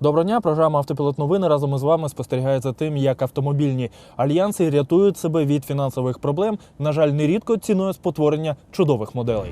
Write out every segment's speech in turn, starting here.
Доброго дня, програма Автопілот новини разом із вами спостерігає за тим, як автомобільні альянси рятують себе від фінансових проблем, на жаль, нерідко ціною спотворення чудових моделей.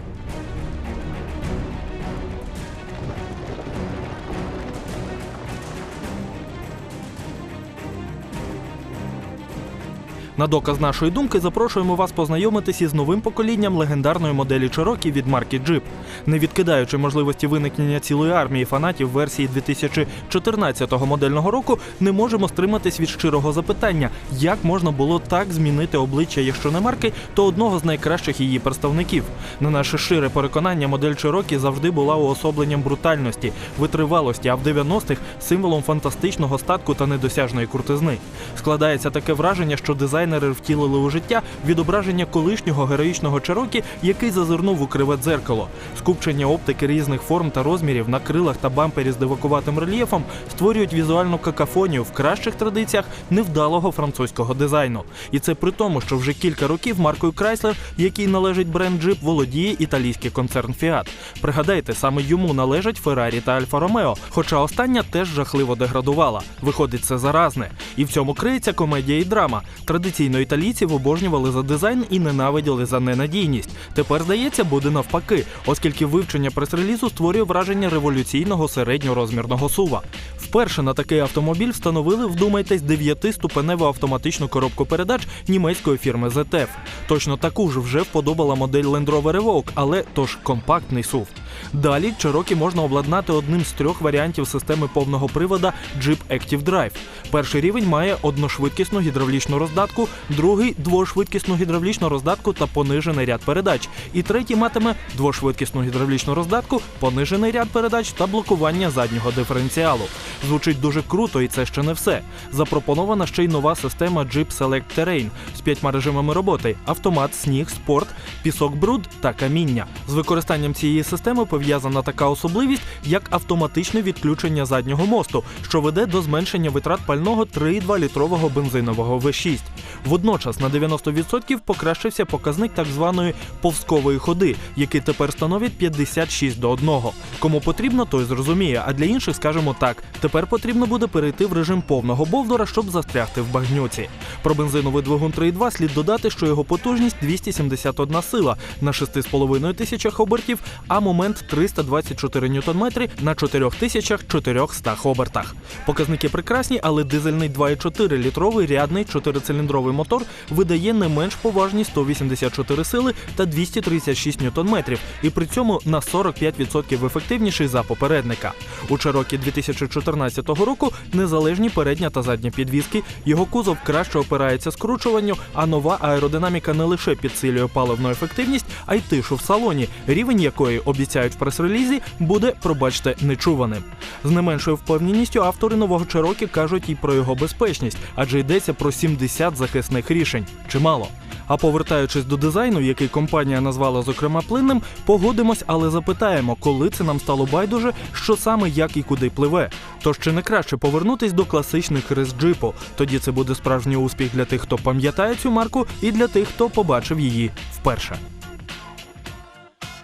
На доказ нашої думки запрошуємо вас познайомитись із новим поколінням легендарної моделі Cherokee від марки Jeep. Не відкидаючи можливості виникнення цілої армії фанатів версії 2014 модельного року, не можемо стриматись від щирого запитання, як можна було так змінити обличчя, якщо не марки, то одного з найкращих її представників. На наше шире переконання, модель Cherokee завжди була уособленням брутальності, витривалості, а в 90-х символом фантастичного статку та недосяжної крутизни. Складається таке враження, що дизайнери втілили у життя відображення колишнього героїчного Чирокі, який зазирнув у криве дзеркало. Скупчення оптики різних форм та розмірів на крилах та бампері з дивакуватим рельєфом створюють візуальну какафонію в кращих традиціях невдалого французького дизайну. І це при тому, що вже кілька років маркою Chrysler, якій належить бренд Jeep, володіє італійський концерн Fiat. Пригадайте, саме йому належать Ferrari та Альфа Ромео, хоча остання теж жахливо деградувала. Виходить, це заразне. І в цьому криється комедія і драма. Традиційно італійців обожнювали за дизайн і ненавиділи за ненадійність. Тепер здається, буде навпаки, оскільки вивчення прес-релізу створює враження революційного середньорозмірного сува. Вперше на такий автомобіль встановили, вдумайтесь, дев'ятиступеневу автоматичну коробку передач німецької фірми ZF. Точно таку ж вже вподобала модель Land Rover Evoque, але тож компактний SUV. Далі Cherokee можна обладнати одним з трьох варіантів системи повного привода Jeep Active Drive. Перший рівень має одношвидкісну гідравлічну роздатку, другий двошвидкісну гідравлічну роздатку та понижений ряд передач. І третій матиме двошвидкісну гідравлічну роздатку, понижений ряд передач та блокування заднього диференціалу. Звучить дуже круто, і це ще не все. Запропонована ще й нова система Jeep Select Terrain з п'ятьма режимами роботи: автомат, сніг, спорт, пісок, бруд та каміння. З використанням цієї системи пов'язана така особливість, як автоматичне відключення заднього мосту, що веде до зменшення витрат пального 3,2 літрового бензинового V6. Водночас на 90% покращився показник так званої повзкової ходи, який тепер становить 56 до 1. Кому потрібно, той зрозуміє. А для інших скажемо так: тепер потрібно буде перейти в режим повного бовдора, щоб застрягти в багнюці. Про бензиновий двигун 3.2 слід додати, що його потужність 271 сила на 6,5 тисячах обертів, а момент 324 ньютон-метри на 4400 обертах. Показники прекрасні, але дизельний 2,4 літровий рядний 4-циліндровий мотор видає не менш поважні 184 сили та 236 ньютон-метрів, і при цьому на 45% ефективніший за попередника. У Cherokee 2014 року незалежні передня та задня підвіски, його кузов краще опирається скручуванню, а нова аеродинаміка не лише підсилює паливну ефективність, а й тишу в салоні, рівень якої обіцяють в прес-релізі, буде, пробачте, нечуваним. З не меншою впевненістю автори нового Cherokee кажуть і про його безпечність, адже йдеться про 70 захисних рішень. Чимало. А повертаючись до дизайну, який компанія назвала зокрема плинним, погодимось, але запитаємо, коли це нам стало байдуже, що саме як і куди пливе. Тож чи не краще повернутись до класичних рис джипу? Тоді це буде справжній успіх для тих, хто пам'ятає цю марку, і для тих, хто побачив її вперше.